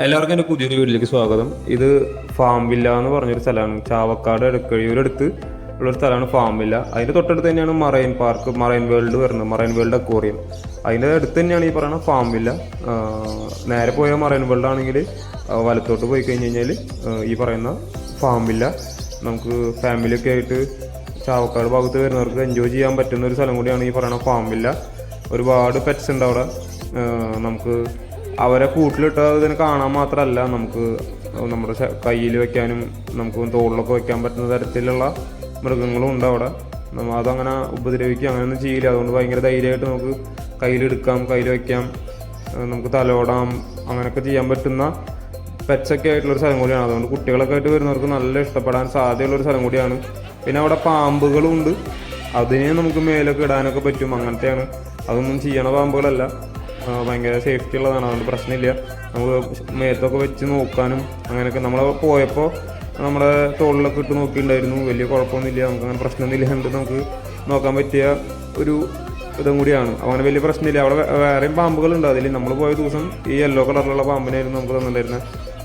എല്ലാവർക്കും എന്റെ പുതിയൊരു വീട്ടിലേക്ക് സ്വാഗതം. ഇത് ഫാം വില്ല എന്ന് പറഞ്ഞൊരു സ്ഥലമാണ്. ചാവക്കാട് എടക്കഴിയൂരടുത്ത് ഉള്ളൊരു സ്ഥലമാണ് ഫാം വില്ല അതിന്റെ തൊട്ടടുത്ത് തന്നെയാണ് മറൈൻ പാർക്ക് മറൈൻ വേൾഡ് വരുന്നത്. Marine world aquarium. അതിന്റെ അടുത്ത് തന്നെയാണ് ഈ പറയുന്ന ഫാം വില്ല നേരെ പോയ മറൈൻ വേൾഡ് ആണെങ്കിൽ വലത്തോട്ട് പോയി കഴിഞ്ഞ് കഴിഞ്ഞാൽ ഈ പറയുന്ന ഫാം വില്ല നമുക്ക് ഫാമിലിയൊക്കെ ആയിട്ട് ചാവക്കാട് ഭാഗത്ത് വരുന്നവർക്ക് എൻജോയ് ചെയ്യാൻ പറ്റുന്ന ഒരു സ്ഥലം കൂടിയാണ് ഈ പറയുന്ന ഫാം വില്ല ഒരുപാട് പെറ്റ്സ് ഉണ്ട് അവിടെ. നമുക്ക് അവരെ കൂട്ടിലിട്ട് ഇതിനെ കാണാൻ മാത്രമല്ല നമുക്ക് നമ്മുടെ കയ്യിൽ വെക്കാനും നമുക്ക് തോളിലൊക്കെ വെക്കാൻ പറ്റുന്ന തരത്തിലുള്ള മൃഗങ്ങളും ഉണ്ട് അവിടെ. നമ്മൾ അതങ്ങനെ ഉപദ്രവിക്കുക അങ്ങനെയൊന്നും ചെയ്യില്ല. അതുകൊണ്ട് ഭയങ്കര ധൈര്യമായിട്ട് നമുക്ക് കയ്യിലെടുക്കാം കയ്യിൽ വയ്ക്കാം നമുക്ക് തലോടാം അങ്ങനെയൊക്കെ ചെയ്യാൻ പറ്റുന്ന പെച്ചൊക്കെ ആയിട്ടുള്ള ഒരു സ്ഥലം കൂടിയാണ്. അതുകൊണ്ട് കുട്ടികളൊക്കെ ആയിട്ട് വരുന്നവർക്ക് നല്ല ഇഷ്ടപ്പെടാൻ സാധ്യതയുള്ളൊരു സ്ഥലം കൂടിയാണ്. പിന്നെ അവിടെ പാമ്പുകളും ഉണ്ട്. അതിനെ നമുക്ക് മേലൊക്കെ ഇടാനൊക്കെ പറ്റും. അങ്ങനത്തെയാണ്. അതൊന്നും ചെയ്യണ പാമ്പുകളല്ല. ഭയങ്കര സേഫ്റ്റി ഉള്ളതാണ്. അതുകൊണ്ട് പ്രശ്നമില്ല. നമുക്ക് മേത്തൊക്കെ വെച്ച് നോക്കാനും അങ്ങനെയൊക്കെ. നമ്മൾ പോയപ്പോൾ നമ്മുടെ തോളിലൊക്കെ ഇട്ട് നോക്കിയിട്ടുണ്ടായിരുന്നു. വലിയ കുഴപ്പമൊന്നുമില്ല. നമുക്ക് അങ്ങനെ പ്രശ്നമൊന്നുമില്ല ഉണ്ട് നമുക്ക് നോക്കാൻ പറ്റിയ ഒരു ഇതും കൂടിയാണ്. അങ്ങനെ വലിയ പ്രശ്നമില്ല. അവിടെ വേറെയും പാമ്പുകളുണ്ട്. അതിൽ നമ്മൾ പോയ ദിവസം ഈ യെല്ലോ കളറിലുള്ള പാമ്പിനായിരുന്നു നമുക്ക് തന്നിട്ടുണ്ടായിരുന്നത്.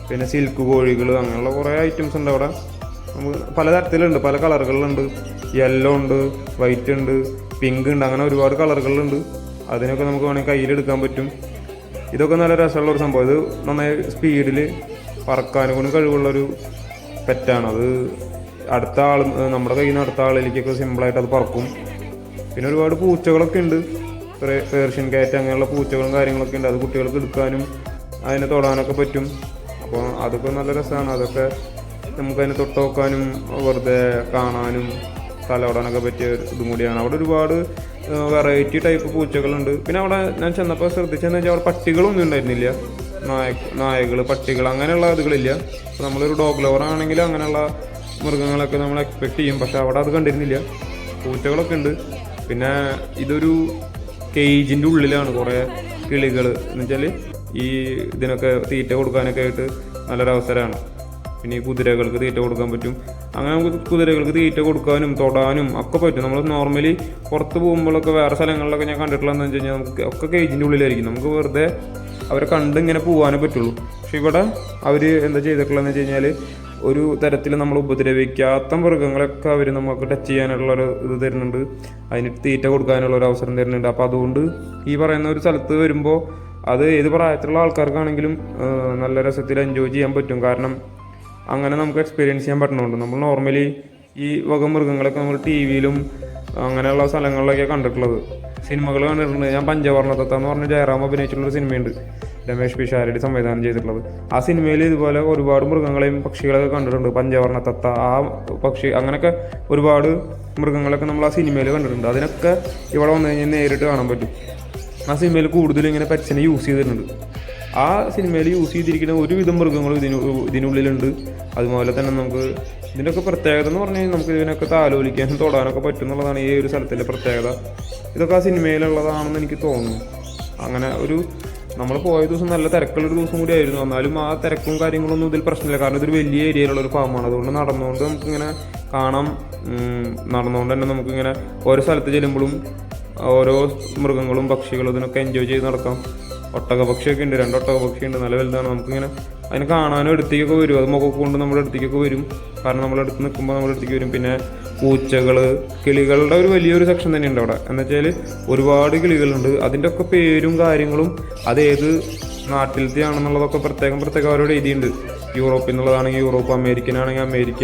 പിന്നെ സിൽക്ക് കോഴികൾ അങ്ങനെയുള്ള കുറേ ഐറ്റംസ് ഉണ്ട് അവിടെ. നമുക്ക് പല തരത്തിലുണ്ട് പല കളറുകളിലുണ്ട് യെല്ലോ ഉണ്ട് വൈറ്റ് ഉണ്ട് പിങ്ക് ഉണ്ട്. അങ്ങനെ ഒരുപാട് കളറുകളുണ്ട് അതിനൊക്കെ നമുക്ക് വേണമെങ്കിൽ കയ്യിലെടുക്കാൻ പറ്റും. ഇതൊക്കെ നല്ല രസമുള്ള ഒരു സംഭവം. ഇത് നന്നായി സ്പീഡിൽ പറക്കാനും കൂടി കഴിവുള്ളൊരു പെറ്റാണ്. അത് അടുത്ത ആൾ നമ്മുടെ കയ്യിൽ നിന്ന് അടുത്ത ആളിലേക്കൊക്കെ സിമ്പിളായിട്ട് അത് പറക്കും. പിന്നെ ഒരുപാട് പൂച്ചകളൊക്കെ ഉണ്ട്. പേർഷ്യൻ കാറ്റ് അങ്ങനെയുള്ള പൂച്ചകളും കാര്യങ്ങളൊക്കെ ഉണ്ട്. അത് കുട്ടികൾക്ക് എടുക്കാനും അതിനെ തൊടാനൊക്കെ പറ്റും. അപ്പോൾ അതൊക്കെ നല്ല രസമാണ്. അതൊക്കെ നമുക്ക് അതിനെ തൊട്ട് നോക്കാനും വെറുതെ കാണാനും തലോടാനൊക്കെ പറ്റിയ ഇതും കൂടിയാണ്. അവിടെ ഒരുപാട് വെറൈറ്റി ടൈപ്പ് പൂച്ചകളുണ്ട്. പിന്നെ അവിടെ ഞാൻ ചെന്നപ്പോൾ ശ്രദ്ധിച്ചെന്ന് വെച്ചാൽ അവിടെ പട്ടികളൊന്നും ഉണ്ടായിരുന്നില്ല. നായ നായകൾ പട്ടികൾ അങ്ങനെയുള്ള അതുകളില്ല നമ്മളൊരു ഡോഗ് ലവർ ആണെങ്കിൽ അങ്ങനെയുള്ള മൃഗങ്ങളൊക്കെ നമ്മൾ എക്സ്പെക്ട് ചെയ്യും. പക്ഷെ അവിടെ അത് കണ്ടിരുന്നില്ല. പൂച്ചകളൊക്കെ ഉണ്ട്. പിന്നെ ഇതൊരു കേജിന്റെ ഉള്ളിലാണ് കുറേ കിളികൾ എന്ന് വെച്ചാൽ ഈ ഇതിനൊക്കെ തീറ്റ കൊടുക്കാനൊക്കെ ആയിട്ട് നല്ലൊരു അവസരമാണ് പിന്നെ ഈ കുതിരകൾക്ക് തീറ്റ കൊടുക്കാൻ പറ്റും. അങ്ങനെ നമുക്ക് കുതിരകൾക്ക് തീറ്റ കൊടുക്കാനും തൊടാനും ഒക്കെ പറ്റും. നമ്മൾ നോർമലി പുറത്ത് പോകുമ്പോഴൊക്കെ വേറെ സ്ഥലങ്ങളിലൊക്കെ ഞാൻ കണ്ടിട്ടുള്ളതെന്ന് വെച്ച് കഴിഞ്ഞാൽ നമുക്ക് ഒക്കെ കേജിന്റെ ഉള്ളിലായിരിക്കും. നമുക്ക് വെറുതെ അവരെ കണ്ട് ഇങ്ങനെ പോകാനേ പറ്റുള്ളൂ. പക്ഷെ ഇവിടെ അവർ എന്താ ചെയ്തിട്ടുള്ളതെന്ന് വെച്ച് കഴിഞ്ഞാൽ ഒരു തരത്തിൽ നമ്മൾ ഉപദ്രവിക്കാത്ത മൃഗങ്ങളൊക്കെ അവർ നമുക്ക് ടച്ച് ചെയ്യാനുള്ള ഒരു ഇത് തരുന്നുണ്ട്. അതിന് തീറ്റ കൊടുക്കാനുള്ള ഒരു അവസരം തരുന്നുണ്ട്. അപ്പോൾ അതുകൊണ്ട് ഈ പറയുന്ന ഒരു സ്ഥലത്ത് വരുമ്പോൾ അത് ഏത് പ്രായത്തിലുള്ള ആൾക്കാർക്കാണെങ്കിലും നല്ല രസത്തിൽ എൻജോയ് ചെയ്യാൻ പറ്റും. കാരണം അങ്ങനെ നമുക്ക് എക്സ്പീരിയൻസ് ചെയ്യാൻ പറ്റുന്നുണ്ട് നമ്മൾ നോർമലി ഈ വക മൃഗങ്ങളൊക്കെ നമ്മൾ ടി വിയിലും അങ്ങനെയുള്ള സ്ഥലങ്ങളിലൊക്കെ കണ്ടിട്ടുള്ളത്. സിനിമകൾ കണ്ടിട്ടുണ്ട്. ഞാൻ പഞ്ചവർണതത്ത എന്ന് പറഞ്ഞ ജയറാം അഭിനയിച്ചിട്ടുള്ള ഒരു സിനിമയുണ്ട്. രമേഷ് പിഷാരടി സംവിധാനം ചെയ്തിട്ടുള്ളത്. ആ സിനിമയിൽ ഇതുപോലെ ഒരുപാട് മൃഗങ്ങളെയും പക്ഷികളൊക്കെ കണ്ടിട്ടുണ്ട്. പഞ്ചവർണതത്ത ആ പക്ഷി അങ്ങനെയൊക്കെ ഒരുപാട് മൃഗങ്ങളൊക്കെ നമ്മൾ ആ സിനിമയിൽ കണ്ടിട്ടുണ്ട്. അതിനൊക്കെ ഇവിടെ വന്നു കഴിഞ്ഞാൽ നേരിട്ട് കാണാൻ പറ്റും. ആ സിനിമയിൽ കൂടുതലും ഇങ്ങനെ പെറ്റ്സിനെ യൂസ് ചെയ്തിട്ടുണ്ട്. ആ സിനിമയിൽ യൂസ് ചെയ്തിരിക്കുന്ന ഒരുവിധം മൃഗങ്ങളും ഇതിന് ഇതിനുള്ളിലുണ്ട്. അതുപോലെ തന്നെ നമുക്ക് ഇതിന്റെയൊക്കെ പ്രത്യേകത എന്ന് പറഞ്ഞു കഴിഞ്ഞാൽ നമുക്ക് ഇതിനൊക്കെ താലോലിക്കാനും തൊടാനൊക്കെ പറ്റും എന്നുള്ളതാണ് ഈ ഒരു സ്ഥലത്തിന്റെ പ്രത്യേകത. ഇതൊക്കെ ആ സിനിമയിലുള്ളതാണെന്ന് എനിക്ക് തോന്നുന്നു. അങ്ങനെ ഒരു നമ്മൾ പോയ ദിവസം നല്ല തിരക്കുള്ള ഒരു ദിവസം കൂടി ആയിരുന്നു. എന്നാലും ആ തിരക്കും കാര്യങ്ങളൊന്നും ഇതിൽ പ്രശ്നമില്ല. കാരണം ഇതൊരു വലിയ ഏരിയയിലുള്ള ഒരു ഫാമാണ് അതുകൊണ്ട് നടന്നുകൊണ്ട് നമുക്കിങ്ങനെ കാണാം. നടന്നുകൊണ്ട് തന്നെ നമുക്കിങ്ങനെ ഓരോ സ്ഥലത്ത് ചെല്ലുമ്പോഴും ഓരോ മൃഗങ്ങളും പക്ഷികളും ഇതിനൊക്കെ എൻജോയ് ചെയ്ത് നടക്കാം. ഒട്ടക പക്ഷിയൊക്കെ ഉണ്ട് രണ്ട് ഒട്ടക പക്ഷിയുണ്ട് നല്ല വലുതാണ്. നമുക്കിങ്ങനെ അതിനെ കാണാനും അടുത്തേക്കൊക്കെ വരും. അത് മുഖമൊക്കെ കൊണ്ട് നമ്മുടെ അടുത്തേക്കൊക്കെ വരും. കാരണം നമ്മുടെ അടുത്ത് നിൽക്കുമ്പോൾ നമ്മുടെ അടുത്തേക്ക് വരും. പിന്നെ പൂച്ചകൾ കിളികളുടെ ഒരു വലിയൊരു സെക്ഷൻ തന്നെയുണ്ട് അവിടെ. എന്ന് വെച്ചാൽ ഒരുപാട് കിളികളുണ്ട്. അതിന്റെ ഒക്കെ പേരും കാര്യങ്ങളും അത് ഏത് നാട്ടിലത്തെ ആണെന്നുള്ളതൊക്കെ പ്രത്യേകം പ്രത്യേകം അവരോട് എഴുതിയിട്ടുണ്ട്. യൂറോപ്പിൽ നിന്നുള്ളതാണെങ്കിൽ യൂറോപ്പ് അമേരിക്കനാണെങ്കിൽ അമേരിക്ക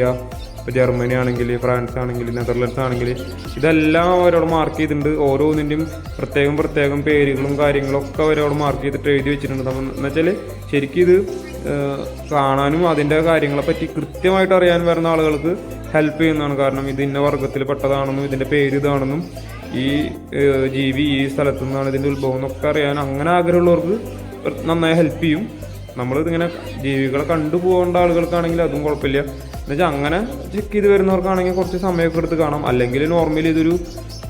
ഇപ്പോൾ ജർമ്മനി ആണെങ്കിൽ ഫ്രാൻസ് ആണെങ്കിൽ നെതർലൻഡ്സ് ആണെങ്കിൽ ഇതെല്ലാം അവരോട് മാർക്ക് ചെയ്തിട്ടുണ്ട്. ഓരോന്നിന്റെയും പ്രത്യേകം പ്രത്യേകം പേരുകളും കാര്യങ്ങളും ഒക്കെ അവരോട് മാർക്ക് ചെയ്തിട്ട് എഴുതി വെച്ചിട്ടുണ്ട്. നമ്മൾ എന്ന് വെച്ചാൽ ശരിക്കും ഇത് കാണാനും അതിന്റെ കാര്യങ്ങളെ പറ്റി കൃത്യമായിട്ട് അറിയാൻ വരുന്ന ആളുകൾക്ക് ഹെൽപ്പ് ചെയ്യുന്നതാണ്. കാരണം ഇത് ഇന്ന വർഗത്തിൽ പെട്ടതാണെന്നും ഇതിന്റെ പേര് ഇതാണെന്നും ഈ ജീവി ഈ സ്ഥലത്തു നിന്നാണ് ഇതിന്റെ ഉത്ഭവം എന്നൊക്കെ അറിയാൻ അങ്ങനെ ആഗ്രഹമുള്ളവർക്ക് നന്നായി ഹെൽപ്പ് ചെയ്യും. നമ്മളിതിങ്ങനെ ജീവികളെ കണ്ടു പോകേണ്ട ആളുകൾക്കാണെങ്കിൽ അതും കുഴപ്പമില്ല. എന്നുവെച്ചാൽ അങ്ങനെ ചെക്ക് ചെയ്ത് വരുന്നവർക്കാണെങ്കിൽ കുറച്ച് സമയമൊക്കെ എടുത്ത് കാണാം. അല്ലെങ്കിൽ നോർമലി ഇതൊരു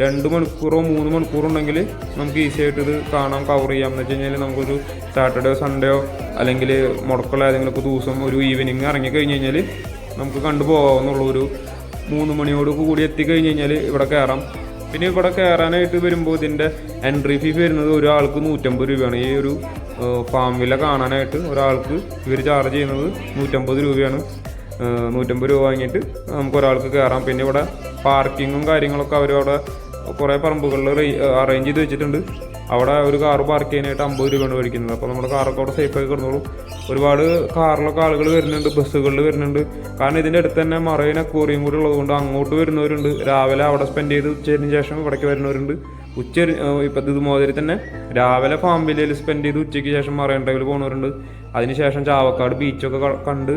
രണ്ട് മണിക്കൂറോ മൂന്ന് മണിക്കൂറോ ഉണ്ടെങ്കിൽ നമുക്ക് ഈസി ആയിട്ട് ഇത് കാണാം കവർ ചെയ്യാം. എന്ന് വെച്ച് കഴിഞ്ഞാൽ നമുക്കൊരു സാറ്റർഡേയോ സൺഡേയോ അല്ലെങ്കിൽ മുടക്കുള്ള ഏതെങ്കിലുമൊക്കെ ദിവസം ഒരു ഈവനിങ് ഇറങ്ങി കഴിഞ്ഞ് കഴിഞ്ഞാൽ നമുക്ക് കണ്ടു പോകാവുന്നുള്ള. ഒരു മൂന്ന് മണിയോട് കൂടി എത്തിക്കഴിഞ്ഞ് കഴിഞ്ഞാൽ ഇവിടെ കയറാം പിന്നെ ഇവിടെ കയറാനായിട്ട് വരുമ്പോൾ ഇതിന്റെ എൻട്രി ഫീ വരുന്നത് ഒരാൾക്ക് നൂറ്റമ്പത് രൂപയാണ്. ഈ ഒരു ഫാം വില കാണാനായിട്ട് ഒരാൾക്ക് ഇവർ ചാർജ് ചെയ്യുന്നത് നൂറ്റമ്പത് രൂപയാണ്. നൂറ്റമ്പത് രൂപ വാങ്ങിയിട്ട് നമുക്ക് ഒരാൾക്ക് കയറാം. പിന്നെ ഇവിടെ പാർക്കിങ്ങും കാര്യങ്ങളൊക്കെ അവരവിടെ കുറേ പറമ്പുകളിൽ അറേഞ്ച് ചെയ്ത് വെച്ചിട്ടുണ്ട്. അവിടെ ഒരു കാർ പാർക്ക് ചെയ്യാനായിട്ട് അമ്പത് രൂപയാണ് മേടിക്കുന്നത്. അപ്പോൾ നമ്മുടെ കാറൊക്കെ അവിടെ സേഫ് ആയി കിടന്നോളൂ. ഒരുപാട് കാറിലൊക്കെ ആളുകൾ വരുന്നുണ്ട് ബസ്സുകളിൽ വരുന്നുണ്ട്. കാരണം ഇതിന്റെ അടുത്ത് തന്നെ മറൈൻ അക്വറിയും കൂടി ഉള്ളതുകൊണ്ട് അങ്ങോട്ട് വരുന്നവരുണ്ട്. രാവിലെ അവിടെ സ്പെൻഡ് ചെയ്ത് ഉച്ചതിന് ശേഷം ഇവിടേക്ക് വരുന്നവരുണ്ട്. ഉച്ച ഇപ്പം ഇതുമാതിരി തന്നെ രാവിലെ ഫാം സ്പെൻഡ് ചെയ്ത് ഉച്ചയ്ക്ക് ശേഷം മറൈൻ ഡ്രൈവിൽ പോകുന്നവരുണ്ട് അതിനുശേഷം ചാവക്കാട് ബീച്ചൊക്കെ കണ്ട്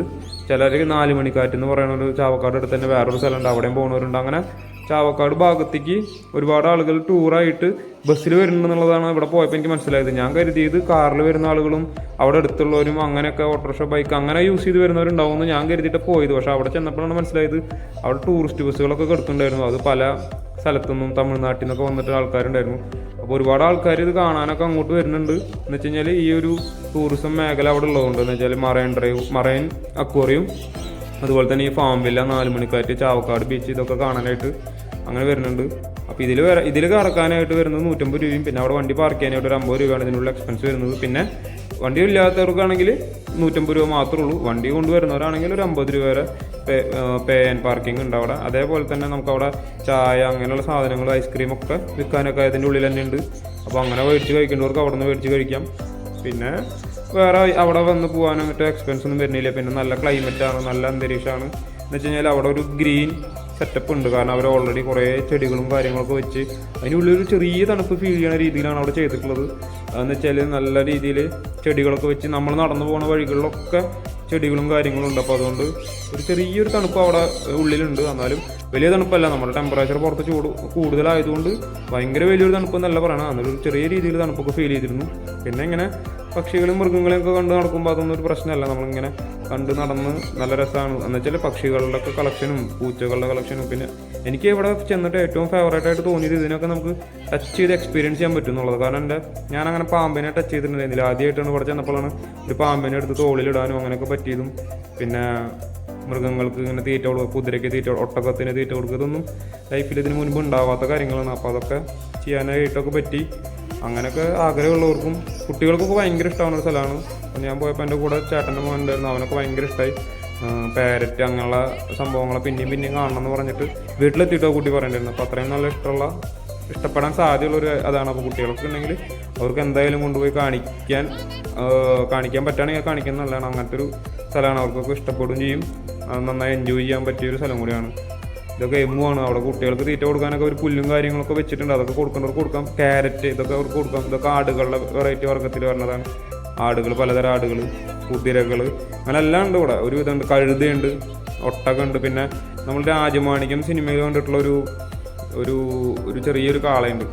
ചിലർ നാല് മണിക്കാറ്റ് എന്ന് പറയുന്ന ചാവക്കാട് അടുത്ത് തന്നെ വേറൊരു സ്ഥലമുണ്ട്. അവിടെയും പോകുന്നവരുണ്ട് അങ്ങനെ ചാവക്കാട് ഭാഗത്തേക്ക് ഒരുപാട് ആളുകൾ ടൂറായിട്ട് ബസ്സിൽ വരുന്നുള്ളതാണ് ഇവിടെ പോയപ്പോൾ എനിക്ക് മനസ്സിലായത്. ഞാൻ കരുതിയത് കാറിൽ വരുന്ന ആളുകളും അവിടെ അടുത്തുള്ളവരും അങ്ങനെയൊക്കെ ഓട്ടോറിക്ഷ ബൈക്ക് അങ്ങനെ യൂസ് ചെയ്ത് വരുന്നവരുണ്ടാവുമെന്ന് ഞാൻ കരുതിയിട്ട് പോയത്. പക്ഷേ അവിടെ ചെന്നപ്പോഴാണ് മനസ്സിലായത് അവിടെ ടൂറിസ്റ്റ് ബസ്സുകളൊക്കെ കിടക്കുന്നുണ്ടായിരുന്നു. അത് പല സ്ഥലത്തുനിന്നും തമിഴ്നാട്ടിൽ നിന്നൊക്കെ വന്നിട്ട് ആൾക്കാരുണ്ടായിരുന്നു. അപ്പോൾ ഒരുപാട് ആൾക്കാർ ഇത് കാണാനൊക്കെ അങ്ങോട്ട് വരുന്നുണ്ട്. എന്ന് വെച്ച് കഴിഞ്ഞാൽ ഈ ഒരു ടൂറിസം മേഖല അവിടെ ഉള്ളതുകൊണ്ട് എന്ന് വെച്ചാൽ മറൈൻ ഡ്രൈവ് മറൈൻ അക്വറിയും അതുപോലെ തന്നെ ഈ ഫാം വില്ല നാല് മണിക്കാറ്റ് ചാവക്കാട് ബീച്ച് ഇതൊക്കെ കാണാനായിട്ട് അങ്ങനെ വരുന്നുണ്ട്. അപ്പോൾ ഇതിൽ വര ഇതിൽ കറക്കാനായിട്ട് വരുന്നത് നൂറ്റമ്പത് രൂപയും പിന്നെ അവിടെ വണ്ടി പാർക്ക് ചെയ്യാനായിട്ട് ഒരു അമ്പത് രൂപയാണ് ഇതിനുള്ള എക്സ്പെൻസ് വരുന്നത്. പിന്നെ വണ്ടി ഇല്ലാത്തവർക്കാണെങ്കിൽ നൂറ്റമ്പത് രൂപ മാത്രമേ ഉള്ളൂ. വണ്ടി കൊണ്ടുവരുന്നവരാണെങ്കിൽ ഒരു അമ്പത് രൂപ വരെ പേ പേ ആൻഡ് പാർക്കിംഗ് ഉണ്ട് അവിടെ. അതേപോലെ തന്നെ നമുക്ക് അവിടെ ചായ അങ്ങനെയുള്ള സാധനങ്ങൾ ഐസ്ക്രീം ഒക്കെ വിൽക്കാനൊക്കെ അതിന്റെ ഉള്ളിൽ തന്നെ ഉണ്ട്. അപ്പോൾ അങ്ങനെ മേടിച്ച് കഴിക്കേണ്ടവർക്ക് അവിടെ നിന്ന് മേടിച്ച് കഴിക്കാം. പിന്നെ വേറെ അവിടെ വന്ന് പോകാനും എക്സ്പെൻസ് ഒന്നും വരുന്നില്ല. പിന്നെ നല്ല ക്ലൈമറ്റാണ് നല്ല അന്തരീക്ഷമാണ്. എന്ന് വെച്ച് കഴിഞ്ഞാൽ അവിടെ ഒരു ഗ്രീൻ സെറ്റപ്പ് ഉണ്ട്. കാരണം അവർ ഓൾറെഡി കുറേ ചെടികളും കാര്യങ്ങളൊക്കെ വെച്ച് അതിനുള്ളിൽ ഒരു ചെറിയ തണുപ്പ് ഫീൽ ചെയ്യുന്ന രീതിയിലാണ് അവിടെ ചെയ്തിട്ടുള്ളത്. അതെന്ന് വെച്ചാൽ നല്ല രീതിയിൽ ചെടികളൊക്കെ വെച്ച് നമ്മൾ നടന്നു പോകുന്ന വഴികളിലൊക്കെ ചെടികളും കാര്യങ്ങളും ഉണ്ട്. അപ്പോൾ അതുകൊണ്ട് ഒരു ചെറിയൊരു തണുപ്പ് അവിടെ ഉള്ളിലുണ്ട്. എന്നാലും വലിയ തണുപ്പല്ല. നമ്മുടെ ടെമ്പറേച്ചർ പുറത്ത് ചൂട് കൂടുതലായതുകൊണ്ട് ഭയങ്കര വലിയൊരു തണുപ്പ് എന്നല്ല പറയണം അന്നൊരു ചെറിയ രീതിയിൽ തണുപ്പൊക്കെ ഫീൽ ചെയ്തിരുന്നു. പിന്നെ ഇങ്ങനെ പക്ഷികളും മൃഗങ്ങളെയും ഒക്കെ കണ്ട് നടക്കുമ്പോൾ അതൊന്നും ഒരു പ്രശ്നമല്ല. നമ്മളിങ്ങനെ കണ്ട് നടന്ന് നല്ല രസമാണ് എന്നുവെച്ചാൽ പക്ഷികളുടെ ഒക്കെ കളക്ഷനും പൂച്ചകളുടെ കളക്ഷനും പിന്നെ എനിക്ക് ഇവിടെ ചെന്നിട്ട് ഏറ്റവും ഫേവറേറ്റ് ആയിട്ട് തോന്നിയത് ഇതിനൊക്കെ നമുക്ക് ടച്ച് ചെയ്ത് എക്സ്പീരിയൻസ് ചെയ്യാൻ പറ്റും എന്നുള്ളത്. കാരണം എന്റെ ഞാൻ അങ്ങനെ പാമ്പിനെ ടച്ച് ചെയ്തിട്ടുണ്ടായിരുന്നില്ല. ആദ്യമായിട്ടാണ് ഇവിടെ ചെന്നപ്പോഴാണ് ഒരു പാമ്പിനെ എടുത്ത് തോളിലിടാനും അങ്ങനെയൊക്കെ പറ്റിയതും. പിന്നെ മൃഗങ്ങൾക്ക് ഇങ്ങനെ തീറ്റ കൊടുക്കുക കുതിരയ്ക്ക് തീറ്റ ഒട്ടകത്തിന് തീറ്റ കൊടുക്കുക ഇതൊന്നും ലൈഫിൽ ഇതിന് മുൻപ് ഉണ്ടാവാത്ത കാര്യങ്ങളാണ്. അപ്പോൾ അതൊക്കെ ചെയ്യാനായിട്ടൊക്കെ പറ്റി. അങ്ങനെയൊക്കെ ആഗ്രഹമുള്ളവർക്കും കുട്ടികൾക്കൊക്കെ ഭയങ്കര ഇഷ്ടമാണ് ഒരു സ്ഥലമാണ്. ഞാൻ പോയപ്പോൾ എന്റെ കൂടെ ചേട്ടന്റെ മോൻ ഉണ്ടായിരുന്നു. അവനൊക്കെ ഭയങ്കര ഇഷ്ടമായി പാരറ്റ് അങ്ങനെയുള്ള സംഭവങ്ങൾ പിന്നെയും പിന്നെയും കാണണം എന്ന് പറഞ്ഞിട്ട് വീട്ടിലെത്തിയിട്ടോ കുട്ടി പറയണ്ടായിരുന്നു. അപ്പോൾ അത്രയും നല്ല ഇഷ്ടമുള്ള ഇഷ്ടപ്പെടാൻ സാധ്യതയുള്ള ഒരു അതാണ് അപ്പോൾ കുട്ടികൾക്ക് ഉണ്ടെങ്കിൽ അവർക്ക് എന്തായാലും കൊണ്ടുപോയി കാണിക്കാൻ കാണിക്കാൻ പറ്റുകയാണെങ്കിൽ കാണിക്കാൻ നല്ലതാണ്. അങ്ങനത്തെ ഒരു സ്ഥലമാണ്. അവർക്കൊക്കെ ഇഷ്ടപ്പെടുകയും ചെയ്യും. നന്നായി എൻജോയ് ചെയ്യാൻ പറ്റിയ ഒരു സ്ഥലം കൂടിയാണ്. ഇതൊക്കെ എമ്മുമാണ് അവിടെ കുട്ടികൾക്ക് തീറ്റ കൊടുക്കാനൊക്കെ ഒരു പുല്ലും കാര്യങ്ങളൊക്കെ വെച്ചിട്ടുണ്ട്. അതൊക്കെ കൊടുക്കേണ്ടവർക്ക് കൊടുക്കാം. ക്യാരറ്റ് ഇതൊക്കെ അവർക്ക് കൊടുക്കാം. ഇതൊക്കെ ആടുകളുടെ വെറൈറ്റി വർഗത്തിൽ വരുന്നതാണ് ആടുകൾ പലതരം ആടുകൾ കുതിരകൾ അങ്ങനെ എല്ലാം ഉണ്ട് ഇവിടെ. ഒരുവിധം ഉണ്ട് കഴുതയുണ്ട് ഒട്ടകമുണ്ട് പിന്നെ നമ്മൾ രാജമാണിക്യം സിനിമയിൽ കണ്ടിട്ടുള്ള ഒരു ഒരു ഒരു ചെറിയൊരു കാളയുണ്ട്.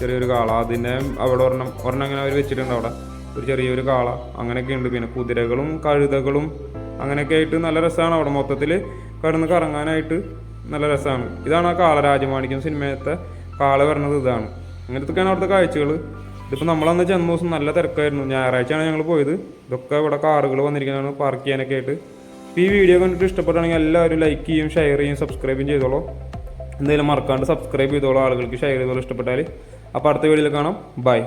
ചെറിയൊരു കാള. അതിനെ അവിടെ ഒരെണ്ണം ഒരെണ്ണം അങ്ങനെ അവർ വെച്ചിട്ടുണ്ട് അവിടെ. ഒരു ചെറിയൊരു കാള. അങ്ങനെയൊക്കെ ഉണ്ട്. പിന്നെ കുതിരകളും കഴുതകളും അങ്ങനെയൊക്കെ ആയിട്ട് നല്ല രസമാണ് അവിടെ. മൊത്തത്തിൽ കടന്ന് കറങ്ങാനായിട്ട് നല്ല രസമാണ്. ഇതാണ് ആ കാള രാജമാണിക്യം സിനിമയത്തെ കാള വരണത് ഇതാണ്. അങ്ങനത്തൊക്കെയാണ് അവിടുത്തെ കാഴ്ചകൾ ഇതിപ്പോൾ നമ്മളന്ന് ചെന്ന ദിവസം നല്ല തിരക്കായിരുന്നു. ഞായറാഴ്ചയാണ് ഞങ്ങൾ പോയത്. ഇതൊക്കെ ഇവിടെ കാറുകൾ വന്നിരിക്കുന്നതാണ് പാർക്ക് ചെയ്യാനൊക്കെ ആയിട്ട്. ഈ വീഡിയോ കണ്ടിട്ട് ഇഷ്ടപ്പെട്ടാണെങ്കിൽ എല്ലാവരും ലൈക്ക് ചെയ്യും ഷെയർ ചെയ്യും സബ്സ്ക്രൈബും ചെയ്തോളൂ. എന്തെങ്കിലും മറക്കാണ്ട് സബ്സ്ക്രൈബ് ചെയ്തോളൂ. ആളുകൾക്ക് ഷെയർ ചെയ്തോളൂ ഇഷ്ടപ്പെട്ടാൽ അപ്പോൾ അടുത്ത വീഡിയോയിൽ കാണാം. ബൈ